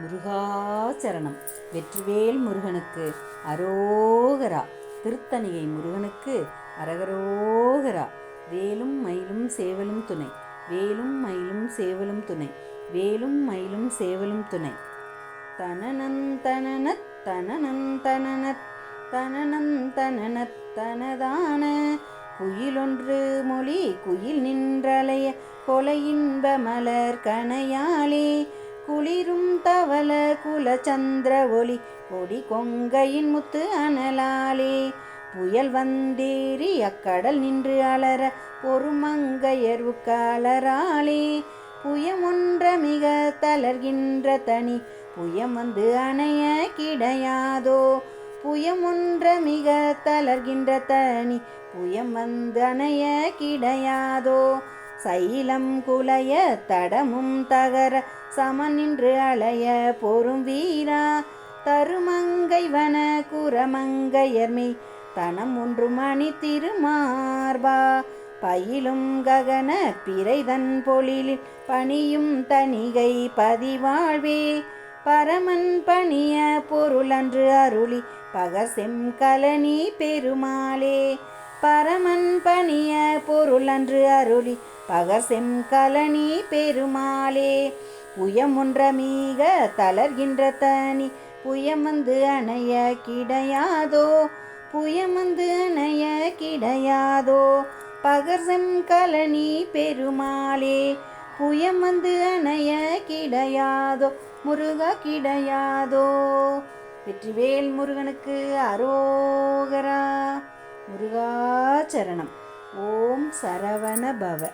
முருகாச்சரணம் வெற்றிவேல் முருகனுக்கு அரோகரா. திருத்தணிகை முருகனுக்கு அரகரோகரா. வேலும் மயிலும் சேவலும் துணை. வேலும் மயிலும் சேவலும் துணை. வேலும் மயிலும் சேவலும் துணை. தனனன் தனனத் தனனன் தனனத் தனனன் தனனத் தனதான. குயிலொன்று மொழி குயில் நின்றலைய கொலையின்ப மலர் கனையாளே குளிரும் தவள குலச்சந்திர ஒளி கொடி கொங்கையின் முத்து அனலாலே. புயல் வந்தேறி அக்கடல் நின்று அலற பொறுமங்கையர்வு கலராலே புயம் ஒன்ற மிக தளர்கின்ற தனி புயம் வந்து அணைய கிடையாதோ. புயம் ஒன்ற மிக தளர்கின்ற தனி புயம் வந்து அணைய கிடையாதோ. சைலம் குலைய தடமும் தகர சமநின்று அலைய பொறும் வீரா. தருமங்கை வன குரமங்கையர்மை தனம் ஒன்று மணி திருமார்பா பயிலும் ககன பிறைதன் பொழிலில் பணியும் தனிகை பதிவாழ்வே. பரமன் பணிய பொருளன்று அருளி பகசெம் கலனி பெருமாளே. பரமன் பணிய பொருளன்று அருளி பகசெம் கலனி பெருமாளே. புயம் மீக தளர்கின்ற தனி புயமந்து அணைய கிடையாதோ? புயமந்து அணைய கிடையாதோ? பகர்செம் கலனி பெருமாளே புயமந்து அணைய கிடையாதோ? முருகா கிடையாதோ? வெற்றிவேல் முருகனுக்கு அரோகரா. முருகாச்சரணம் ஓம் சரவண பவ.